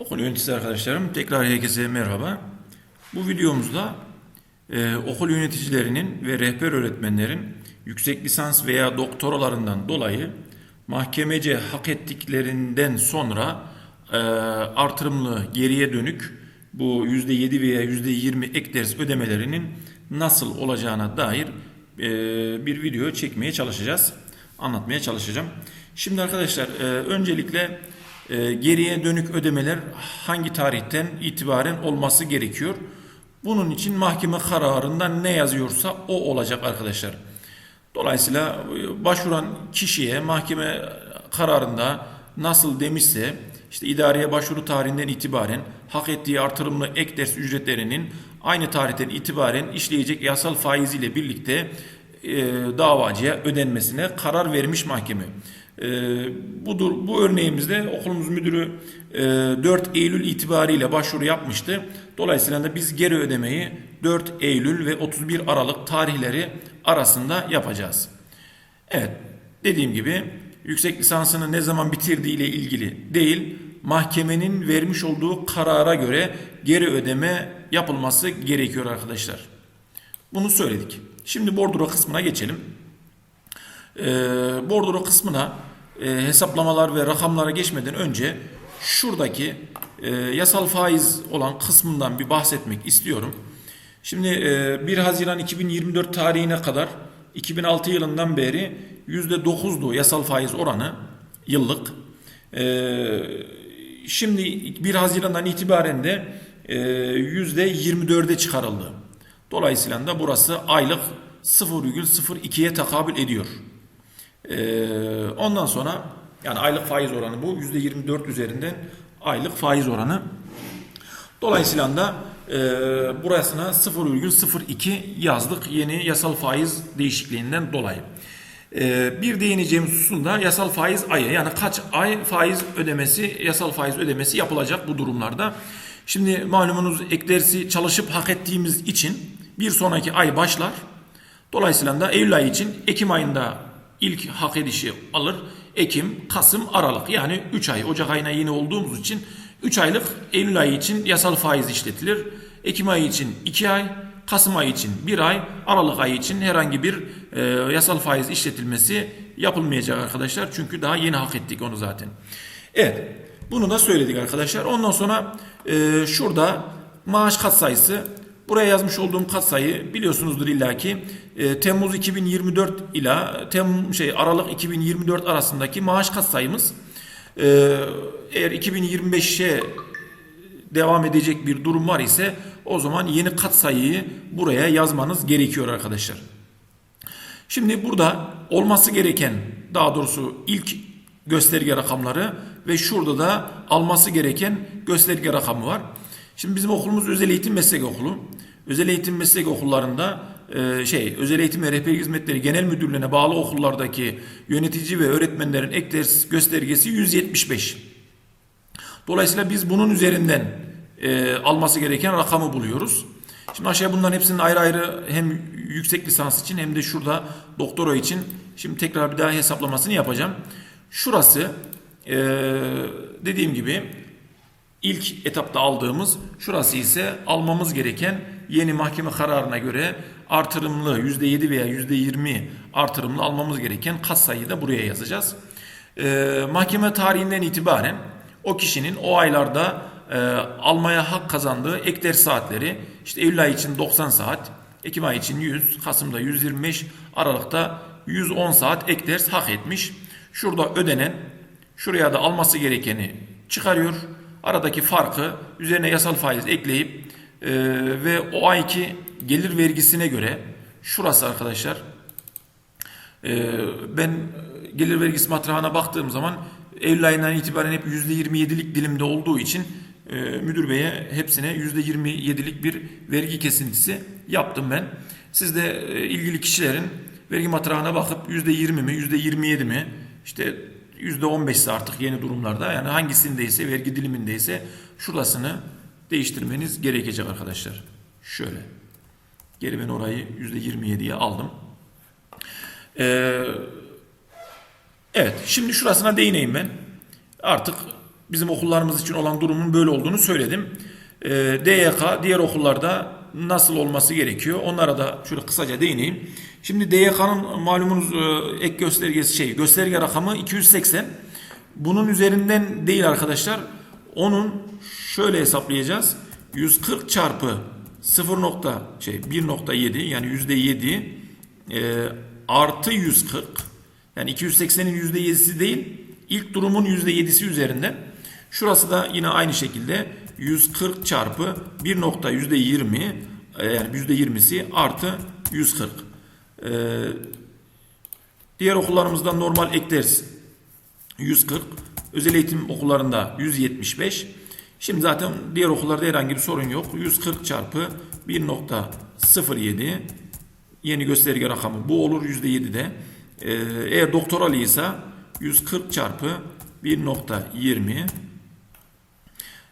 Okul yöneticisi arkadaşlarım tekrar herkese merhaba. Bu videomuzda e, okul yöneticilerinin ve rehber öğretmenlerin yüksek lisans veya doktoralarından dolayı mahkemece hak ettiklerinden sonra e, artırımlı geriye dönük bu %7 veya %20 ek ders ödemelerinin nasıl olacağına dair e, bir video çekmeye çalışacağız. Anlatmaya çalışacağım. Şimdi arkadaşlar e, öncelikle e, geriye dönük ödemeler hangi tarihten itibaren olması gerekiyor? Bunun için mahkeme kararında ne yazıyorsa o olacak arkadaşlar. Dolayısıyla e, başvuran kişiye mahkeme kararında nasıl demişse işte idareye başvuru tarihinden itibaren hak ettiği artırımlı ek ders ücretlerinin aynı tarihten itibaren işleyecek yasal faiziyle birlikte e, davacıya ödenmesine karar vermiş mahkeme. E, budur, bu örneğimizde okulumuz müdürü e, 4 Eylül itibariyle başvuru yapmıştı. Dolayısıyla da biz geri ödemeyi 4 Eylül ve 31 Aralık tarihleri arasında yapacağız. Evet, dediğim gibi yüksek lisansını ne zaman bitirdiği ile ilgili değil, mahkemenin vermiş olduğu karara göre geri ödeme yapılması gerekiyor arkadaşlar. Bunu söyledik. Şimdi bordro kısmına geçelim. Ee, bordro kısmına e, hesaplamalar ve rakamlara geçmeden önce şuradaki e, yasal faiz olan kısmından bir bahsetmek istiyorum. Şimdi e, 1 Haziran 2024 tarihine kadar 2006 yılından beri %9'du yasal faiz oranı yıllık. Ee, şimdi 1 Haziran'dan itibaren de e, %24'e çıkarıldı. Dolayısıyla da burası aylık 0,02'ye tekabül ediyor. Ee, ondan sonra yani aylık faiz oranı bu %24 üzerinden aylık faiz oranı. Dolayısıyla da e, burasına 0,02 yazdık yeni yasal faiz değişikliğinden dolayı. E, bir değineceğim hususunda yasal faiz ayı yani kaç ay faiz ödemesi yasal faiz ödemesi yapılacak bu durumlarda. Şimdi malumunuz ek dersi çalışıp hak ettiğimiz için bir sonraki ay başlar. Dolayısıyla da Eylül ayı için Ekim ayında ilk hak edişi alır. Ekim, Kasım, Aralık yani 3 ay Ocak ayına yeni olduğumuz için 3 aylık Eylül ayı için yasal faiz işletilir. Ekim ayı için 2 ay, Kasım ayı için 1 ay, Aralık ayı için herhangi bir e, yasal faiz işletilmesi yapılmayacak arkadaşlar. Çünkü daha yeni hak ettik onu zaten. Evet bunu da söyledik arkadaşlar. Ondan sonra e, şurada maaş katsayısı Buraya yazmış olduğum katsayı biliyorsunuzdur illaki e, Temmuz 2024 ila Tem şey Aralık 2024 arasındaki maaş katsayımız. E, eğer 2025'e devam edecek bir durum var ise o zaman yeni katsayıyı buraya yazmanız gerekiyor arkadaşlar. Şimdi burada olması gereken daha doğrusu ilk gösterge rakamları ve şurada da alması gereken gösterge rakamı var. Şimdi bizim okulumuz özel eğitim meslek okulu. Özel eğitim meslek okullarında e, şey özel eğitim ve rehberlik hizmetleri genel müdürlüğüne bağlı okullardaki yönetici ve öğretmenlerin ek ders göstergesi 175. Dolayısıyla biz bunun üzerinden e, alması gereken rakamı buluyoruz. Şimdi aşağıya bunların hepsinin ayrı ayrı hem yüksek lisans için hem de şurada doktora için şimdi tekrar bir daha hesaplamasını yapacağım. Şurası e, dediğim gibi ilk etapta aldığımız şurası ise almamız gereken yeni mahkeme kararına göre artırımlı %7 veya %20 artırımlı almamız gereken katsayıyı da buraya yazacağız. Ee, mahkeme tarihinden itibaren o kişinin o aylarda e, almaya hak kazandığı ek ders saatleri işte Eylül ayı için 90 saat, Ekim ayı için 100, Kasım'da 125, Aralık'ta 110 saat ek ders hak etmiş. Şurada ödenen, şuraya da alması gerekeni çıkarıyor. Aradaki farkı üzerine yasal faiz ekleyip e, ve o ayki gelir vergisine göre şurası arkadaşlar e, ben gelir vergisi matrahına baktığım zaman Eylül ayından itibaren hep %27'lik dilimde olduğu için e, müdür beye hepsine %27'lik bir vergi kesintisi yaptım ben. Siz de e, ilgili kişilerin vergi matrahına bakıp %20 mi %27 mi işte %15 ise artık yeni durumlarda yani hangisindeyse vergi dilimindeyse şurasını değiştirmeniz gerekecek arkadaşlar. Şöyle. Geri ben orayı %27'ye aldım. Ee, evet şimdi şurasına değineyim ben. Artık bizim okullarımız için olan durumun böyle olduğunu söyledim. Ee, DYK diğer okullarda nasıl olması gerekiyor? Onlara da şöyle kısaca değineyim. Şimdi DYK'nın malumunuz e, ek göstergesi şey gösterge rakamı 280. Bunun üzerinden değil arkadaşlar. Onun şöyle hesaplayacağız. 140 çarpı 0 nokta şey 1.7 yani yüzde 7 e, artı 140 yani 280'in yüzde 7'si değil ilk durumun yüzde 7'si üzerinden. Şurası da yine aynı şekilde 140 çarpı 1 nokta yüzde 20 e, yani yüzde 20'si artı 140. E, diğer okullarımızdan normal ekleriz. 140. Özel eğitim okullarında 175. Şimdi zaten diğer okullarda herhangi bir sorun yok. 140 çarpı 1.07 yeni gösterge rakamı bu olur %7'de. Ee, eğer doktoralı ise 140 çarpı 1.20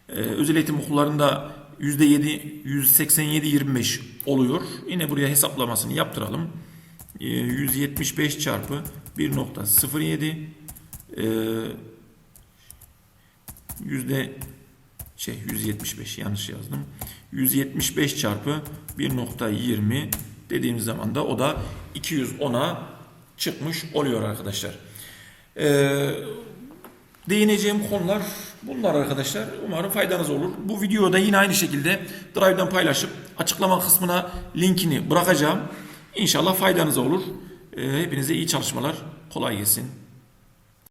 ee, özel eğitim okullarında %7 187-25 oluyor. Yine buraya hesaplamasını yaptıralım. Ee, 175 çarpı 1.07 ee, yüzde şey 175 yanlış yazdım. 175 çarpı 1.20 dediğimiz zaman da o da 210'a çıkmış oluyor arkadaşlar. Ee, değineceğim konular bunlar arkadaşlar. Umarım faydanız olur. Bu videoda yine aynı şekilde Drive'den paylaşıp açıklama kısmına linkini bırakacağım. İnşallah faydanız olur. Ee, hepinize iyi çalışmalar. Kolay gelsin.